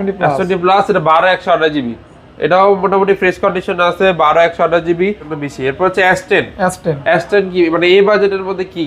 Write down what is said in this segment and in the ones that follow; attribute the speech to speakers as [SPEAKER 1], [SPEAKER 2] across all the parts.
[SPEAKER 1] Twenty plus
[SPEAKER 2] এটা বারো একশো আঠাশ জিবি। এটাও মোটামুটি ফ্রেশ কন্ডিশন আছে বারো একশো আঠাশ জিবি। বেশি। এরপর হচ্ছে এস টেন
[SPEAKER 1] এস টেন
[SPEAKER 2] কি? মানে এই বাজেটের মধ্যে কি?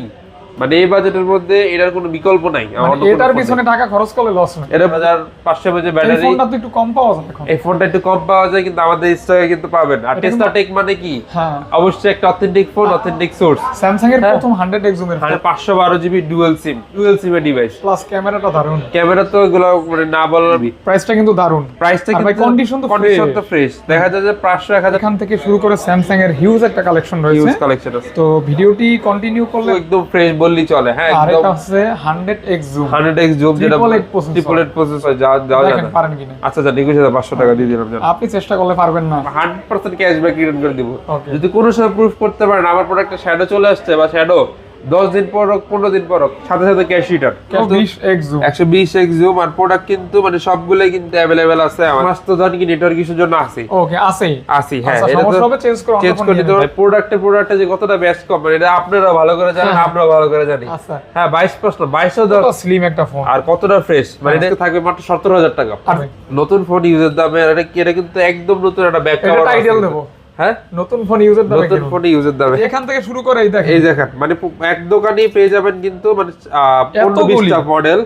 [SPEAKER 2] মানে এই বাজেটের মধ্যে এটার কোনো বিকল্প নাই
[SPEAKER 1] মানে এটার পিছনে টাকা খরচ করলে লস নেই
[SPEAKER 2] এটা হাজার পাঁচশো এমএচ ব্যাটারি
[SPEAKER 1] ফোনটা তো একটু কম পাওয়া যায় এখন।
[SPEAKER 2] এই ফোনটা একটু কম পাওয়া যায় কিন্তু আমাদের স্টকে কিন্তু পাবেন। আর টেসলা টেক মানে কি?
[SPEAKER 1] হ্যাঁ।
[SPEAKER 2] অবশ্যই একটা authentic phone authentic source
[SPEAKER 1] Samsung এর। প্রথম হান্ড্রেড এক্সুমের
[SPEAKER 2] মানে পাঁচশো বারো জিবি ডুয়েল সিম ডুয়েল সিমের ডিভাইস
[SPEAKER 1] প্লাস ক্যামেরাটা দারুণ
[SPEAKER 2] ক্যামেরা তো এগুলো মানে না বলার
[SPEAKER 1] প্রাইসটা কিন্তু দারুণ
[SPEAKER 2] প্রাইসটা কিন্তু
[SPEAKER 1] condition তো
[SPEAKER 2] কন্ডিশন তো ফ্রেশ দেখা যায় যে পাঁচশো এক হাজার
[SPEAKER 1] এখান থেকে শুরু করে স্যামসাং এর হিউজ একটা কালেকশন রয়েছে।
[SPEAKER 2] হিউজ কালেকশন আছে।
[SPEAKER 1] তো ভিডিওটি কন্টিনিউ করলে
[SPEAKER 2] একদম ফ্রেশ বললেই চলে হ্যাঁ একদম।
[SPEAKER 1] হচ্ছে hundred X zoom
[SPEAKER 2] hundred X zoom যেটা ট্রিপল প্রসেসর যা
[SPEAKER 1] পারেন কিনা।
[SPEAKER 2] আচ্ছা আচ্ছা একুশ হাজার পাঁচশো টাকা দিয়ে দিলাম
[SPEAKER 1] আপনি চেষ্টা করলে পারবেন না।
[SPEAKER 2] ক্যাশব্যাক রিটার্ন করে দিব। যদি কোনো সময় প্রুফ করতে পারেন আমার প্রোডাক্টে শ্যাডো চলে আসছে বা শ্যাডো দশ দিন পর হোক পনেরো দিন পর হোক সাথে সাথে ক্যাশ রিটার্ন একশো বিশ এক্স জুম আর প্রোডাক্ট কিন্তু মানে সবগুলোই কিন্তু অ্যাভেলেবেল আছে আমার। তো ধরেন কি নেটওয়ার্ক ইস্যুর জন্য আছে
[SPEAKER 1] ওকে আছেই
[SPEAKER 2] আসি হ্যাঁ
[SPEAKER 1] আচ্ছা,
[SPEAKER 2] এটা তো
[SPEAKER 1] চেঞ্জ করে
[SPEAKER 2] চেঞ্জ করে দিতে হবে। প্রোডাক্টে প্রোডাক্টে যে কতটা বেস্ট কোম্পানি এটা আপনারা ভালো করে জানেন
[SPEAKER 1] হ্যাঁ।
[SPEAKER 2] আমরাও ভালো করে জানি।
[SPEAKER 1] আচ্ছা।
[SPEAKER 2] হ্যাঁ বাইশ প্রশ্ন বাইশও দশ।
[SPEAKER 1] স্লিম একটা ফোন
[SPEAKER 2] আর কতটা ফ্রেশ মানে এটা থাকবে মাত্র সতেরো হাজার টাকা। নতুন ফোন ইউজের দামে এটা কি এটা কিন্তু একদম নতুন একটা ব্যাক
[SPEAKER 1] এটা টাইটেল দেবো।
[SPEAKER 2] হ্যাঁ?
[SPEAKER 1] নতুন ফোন ইউজার দামে
[SPEAKER 2] নতুন ফোন ইউজের দামে।
[SPEAKER 1] এখান থেকে শুরু করে এই দেখেন।
[SPEAKER 2] এই দেখেন মানে এক দোকানেই পেয়ে যাবেন কিন্তু মানে আহ, পনেরো
[SPEAKER 1] এতগুলি।
[SPEAKER 2] বিশটা মডেল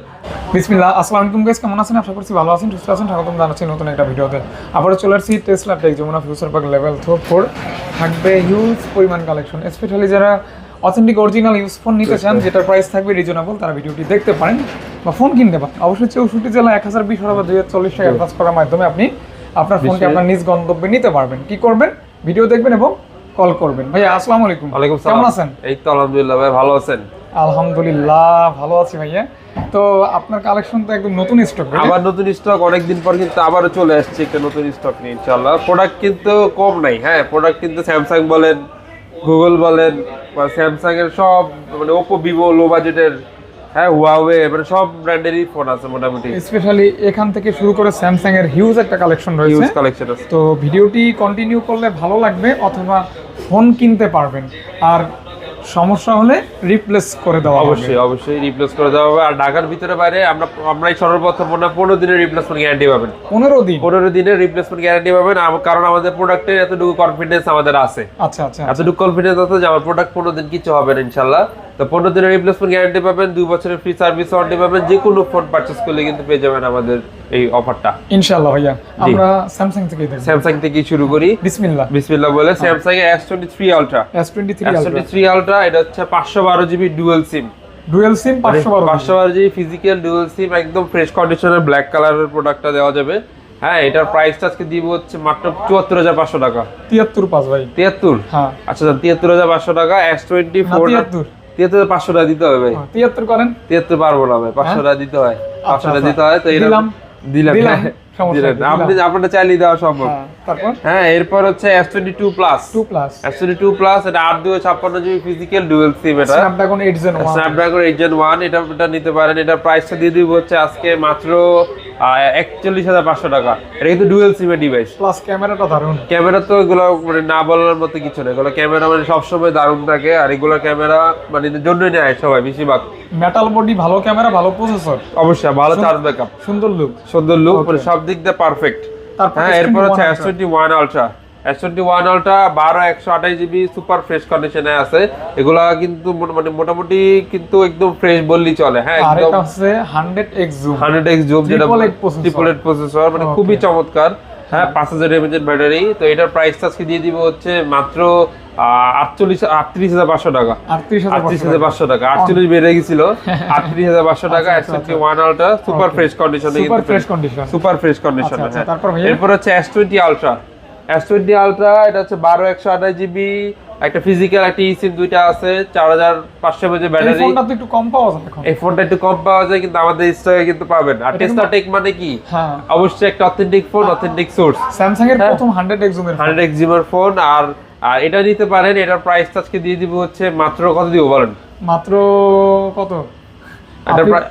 [SPEAKER 1] বিসমিল্লাহ আসসালামু আলাইকুম গাইস কেমন আছেন? আশা করছি ভালো আছেন সুস্থ আছেন। স্বাগতম জানাচ্ছি নতুন একটা ভিডিওতে। আবারও চলে আসছি Tesla tech Jamuna Future Park level four থাকবে হিউজ পরিমাণ কালেকশন স্পেশালি যারা অথেন্টিক অরিজিনাল ইউজ ফোন নিতে চান যেটার প্রাইস থাকবে রিজনেবল তারা ভিডিওটি দেখতে পারেন বা ফোন কিনতে পারেন। অবশ্যই চৌষট্টি জেলা এক হাজার বিশ দুই হাজার চল্লিশ টাকা অ্যাডভান্স করার মাধ্যমে আপনি আপনার ফোনকে। আপনার নিজ গন্তব্যে নিতে পারবেন। কি করবেন? ভিডিও দেখবেন এবং কল করবেন। ভাইয়া আসসালামু আলাইকুম।
[SPEAKER 2] ওয়ালাইকুম
[SPEAKER 1] কেমন আছেন?
[SPEAKER 2] এই তো আলহামদুলিল্লাহ ভাই ভালো আছেন?
[SPEAKER 1] আলহামদুলিল্লাহ ভালো আছি ভাইয়া। তো আপনার কালেকশন তো একদম নতুন স্টক
[SPEAKER 2] আবার নতুন স্টক অনেকদিন পর কিন্তু আবারও চলে আসছে একটা নতুন স্টক নিয়ে ইনশাআল্লাহ। প্রোডাক্ট কিন্তু কম নাই হ্যাঁ? প্রোডাক্ট কিন্তু স্যামসাং বলেন গুগল বলেন বা স্যামসাং এর সব মানে ওপো ভিভো লো বাজেটের হ্যাঁ হুয়াওয়ে মানে সব ব্র্যান্ডেরই ফোন আছে মোটামুটি।
[SPEAKER 1] স্পেশালি এখান থেকে শুরু করে স্যামসাং এর হিউজ একটা কালেকশন রয়েছে।
[SPEAKER 2] ইউজ কালেকশন আছে।
[SPEAKER 1] তো ভিডিওটি কন্টিনিউ করলে ভালো লাগবে অথবা ফোন কিনতে পারবেন। আর সমস্যা হলে রিপ্লেস করে দেওয়া
[SPEAKER 2] অবশ্যই অবশ্যই রিপ্লেস করে দেওয়া হবে। আর ঢাকার ভিতরে বাইরে আমরা আমরাই সর্বপ্রথম মনে পনেরো দিনের রিপ্লেসমেন্ট গ্যারান্টি পাবেন।
[SPEAKER 1] পনেরো দিন?
[SPEAKER 2] পনেরো দিনের রিপ্লেসমেন্ট গ্যারান্টি পাবেন। কারণ আমাদের প্রোডাক্টের এতটুকু কনফিডেন্স আমাদের আছে।
[SPEAKER 1] আচ্ছা আচ্ছা
[SPEAKER 2] এতটুকু কনফিডেন্স আছে যে আমার প্রোডাক্ট পনেরো দিন কিছু হবে না ইনশাল্লাহ। তো পনেরো দিনের রিপ্লেসমেন্ট গ্যারান্টি পাবেন দুই বছরের ফ্রি সার্ভিস ওয়ারেন্টি পাবেন যে কোনো ফোন পারচেস করলে কিন্তু পেয়ে যাবেন আমাদের এই অফারটা
[SPEAKER 1] ইনশাআল্লাহ ভাইয়া আমরা স্যামসাং থেকে
[SPEAKER 2] স্যামসাং থেকে শুরু করি।
[SPEAKER 1] বিসমিল্লাহ।
[SPEAKER 2] বিসমিল্লাহ বলে স্যামসাং এ S twenty three ultra
[SPEAKER 1] S twenty three
[SPEAKER 2] S twenty three ultra এটা হচ্ছে পাঁচশো বারো GB dual SIM
[SPEAKER 1] dual SIM পাঁচশো বারো
[SPEAKER 2] পাঁচশো বারো জিবি ফিজিক্যাল ডুয়েল সিম একদম ফ্রেশ কন্ডিশনের ব্ল্যাক কালারের প্রোডাক্টটা দেওয়া যাবে। হ্যাঁ এটার প্রাইসটা আজকে দিব হচ্ছে মাত্র চুয়াত্তর হাজার পাঁচশো টাকা।
[SPEAKER 1] তিয়াত্তর পাঁচ ভাই।
[SPEAKER 2] তিয়াত্তর?
[SPEAKER 1] হ্যাঁ।
[SPEAKER 2] আচ্ছা তিয়াত্তর হাজার পাঁচশো টাকা এস টোয়েন্টি ফোর
[SPEAKER 1] তিয়াত্তর
[SPEAKER 2] পাঁচশো টাকা দিতে হবে ভাই।
[SPEAKER 1] হ্যাঁ, তিয়াত্তর করেন।
[SPEAKER 2] তিয়াত্তর পারব না ভাই পাঁচশো টাকা দিতে হয়। পাঁচশো টাকা
[SPEAKER 1] আচ্ছা।
[SPEAKER 2] দিতে হয় তো এরকম
[SPEAKER 1] দিলাম।
[SPEAKER 2] হ্যাঁ, আপনি চাইলেই দেওয়া সম্ভব।
[SPEAKER 1] হ্যাঁ
[SPEAKER 2] হ্যাঁ এরপর হচ্ছে S twenty two plus
[SPEAKER 1] two plus
[SPEAKER 2] S twenty two plus এটা আট দুই ছাপ্পান্ন জিবি ফিজিক্যাল ডুয়েল সিম এটা।
[SPEAKER 1] Snapdragon eight gen one
[SPEAKER 2] Snapdragon eight gen one এটা এটা নিতে পারেন। এটা প্রাইসটা দিয়ে দিব হচ্ছে আজকে মাত্র একচল্লিশ হাজার পাঁচশো টাকা। এটা কিন্তু ডুয়েল সিমের ডিভাইস
[SPEAKER 1] প্লাস ক্যামেরাটা দারুণ
[SPEAKER 2] ক্যামেরা তো এগুলো মানে না বলার মতো কিছু না এগুলো ক্যামেরা মানে সবসময় দারুণ থাকে। আর এগুলো ক্যামেরা মানে জন্যই নেয় সবাই বেশিরভাগ।
[SPEAKER 1] মেটাল বডি ভালো ক্যামেরা ভালো প্রসেসর
[SPEAKER 2] অবশ্যই ভালো চার্জ ব্যাকআপ
[SPEAKER 1] সুন্দর লুক
[SPEAKER 2] সুন্দর লুক মানে সব দিক দিয়ে পারফেক্ট হ্যাঁ এরপর হচ্ছে S
[SPEAKER 1] S21
[SPEAKER 2] twenty one ultra twenty one বারো একশো আঠাশ জিবি সুপার ফ্রেশ কন্ডিশনে আছে। এগুলা কিন্তু মানে মোটামুটি কিন্তু একদম ফ্রেশ বললেই চলে হ্যাঁ একদম
[SPEAKER 1] hundred X zoom
[SPEAKER 2] hundred X zoom যেটা। ট্রিপল এইট প্রসেসর মানে খুবই চমৎকার। হ্যাঁ পাঁচ হাজার ব্যাটারি তো এটার প্রাইস আজকে দিয়ে দিব হচ্ছে মাত্র আটচল্লিশ আটত্রিশ হাজার পাঁচশো টাকা।
[SPEAKER 1] আটত্রিশ হাজার
[SPEAKER 2] পাঁচশো টাকা। আটচল্লিশ বেড়ে গেছিল। আটত্রিশ হাজার পাঁচশো টাকা
[SPEAKER 1] আচ্ছা,
[SPEAKER 2] ওয়ান আলট্রা সুপার ফ্রেশ কন্ডিশনে
[SPEAKER 1] super fresh condition
[SPEAKER 2] super fresh কন্ডিশনে
[SPEAKER 1] আচ্ছা,
[SPEAKER 2] এরপর হচ্ছে S twenty ultra S twenty ultra এটা হচ্ছে বারো একশো আঠাশ জিবি একটা ফিজিক্যাল একটা ই সিম দুইটা আছে চার হাজার পাঁচশো এমএচ ব্যাটারি
[SPEAKER 1] ফোনটা তো একটু কম পাওয়া যায়
[SPEAKER 2] এই ফোনটা একটু কম পাওয়া যায় কিন্তু আমাদের স্টকে কিন্তু পাবেন। আর টেসলা টেক মানে কি?
[SPEAKER 1] হ্যাঁ।
[SPEAKER 2] অবশ্যই একটা authentic phone authentic source
[SPEAKER 1] Samsung এর
[SPEAKER 2] হ্যাঁ।
[SPEAKER 1] প্রথম হান্ড্রেড এক্স জুমের
[SPEAKER 2] হান্ড্রেড এক্স জিমের ফোন আর আর এটা নিতে পারেন এটার প্রাইস আজকে দিয়ে দিব হচ্ছে মাত্র কত দিব বলেন?
[SPEAKER 1] মাত্র কত?
[SPEAKER 2] এটা প্রায়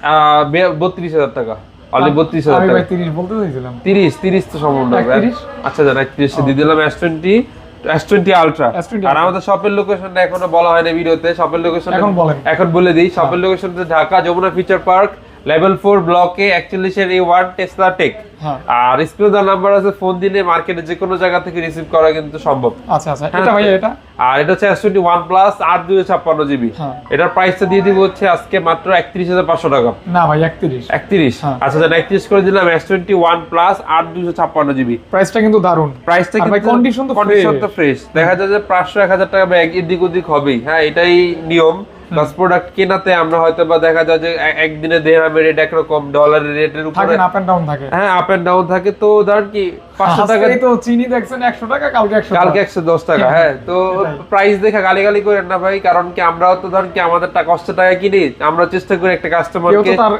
[SPEAKER 2] বত্রিশ হাজার টাকা। অনলি বত্রিশ হাজার
[SPEAKER 1] আমি
[SPEAKER 2] টাকা।
[SPEAKER 1] তিরিশ বলতে চাইছিলাম।
[SPEAKER 2] তিরিশ তিরিশ তো সম্ভব না ভাই।
[SPEAKER 1] 31?
[SPEAKER 2] আচ্ছা দাদা একত্রিশ দিয়ে দিলাম S twenty S twenty ultra
[SPEAKER 1] S20
[SPEAKER 2] আর আমাদের শপের লোকেশনটা এখনও বলা হয়নি ভিডিওতে। শপের লোকেশন
[SPEAKER 1] এখন বলেন।
[SPEAKER 2] এখন বলে দিই। শপের location Dhaka Jamuna Future Park level four ব্লকে একচল্লিশের এই ওয়ান টেসলা টেক
[SPEAKER 1] হ্যাঁ।
[SPEAKER 2] আর স্ক্রিনে দেওয়া নাম্বার আছে ফোন দিলে মার্কেটে যে কোনো জায়গা থেকে রিসিভ করা কিন্তু সম্ভব।
[SPEAKER 1] আচ্ছা আচ্ছা। এটা ভাইয়া এটা?
[SPEAKER 2] আর এটা হচ্ছে টোয়েন্টি ওয়ান প্লাস আট দুই ছাপ্পান্ন জিবি
[SPEAKER 1] হ্যাঁ।
[SPEAKER 2] এটার প্রাইসটা দিয়ে দিব হচ্ছে আজকে মাত্র একত্রিশ হাজার পাঁচশো টাকা।
[SPEAKER 1] না ভাই একত্রিশ।
[SPEAKER 2] একত্রিশ?
[SPEAKER 1] হ্যাঁ।
[SPEAKER 2] আচ্ছা যেটা একত্রিশ করে দিলাম এস টোয়েন্টি ওয়ান প্লাস আট দুশো ছাপ্পান্ন জিবি
[SPEAKER 1] প্রাইসটা কিন্তু দারুণ
[SPEAKER 2] প্রাইসটা কিন্তু
[SPEAKER 1] condition তো
[SPEAKER 2] কন্ডিশন তো ফ্রেশ দেখা যায় যে পাঁচশো এক হাজার টাকা ব্যাগ এদিক ওদিক হবেই। হ্যাঁ এটাই নিয়ম। প্রোডাক্ট কেনাতে আমরা হয়তো বা দেখা যায় যে একদিনে দেড়হামের রেট একরকম ডলারের রেটের উপরে
[SPEAKER 1] আপ এন্ড ডাউন থাকে।
[SPEAKER 2] হ্যাঁ আপ এন্ড ডাউন থাকে। তো কি পাঁচশো টাকা
[SPEAKER 1] তো চিনি দেখছেন একশো টাকা কালকে একশো
[SPEAKER 2] কালকে একশো দশ টাকা হ্যাঁ তো প্রাইস দেখে গালিগালি করেন না ভাই কারণ কি আমরাও তো ধরেন কি আমাদের টাকা কষ্ট টাকা কিনি আমরা চেষ্টা করি একটা
[SPEAKER 1] কেউ তো
[SPEAKER 2] কাস্টমারকে
[SPEAKER 1] তার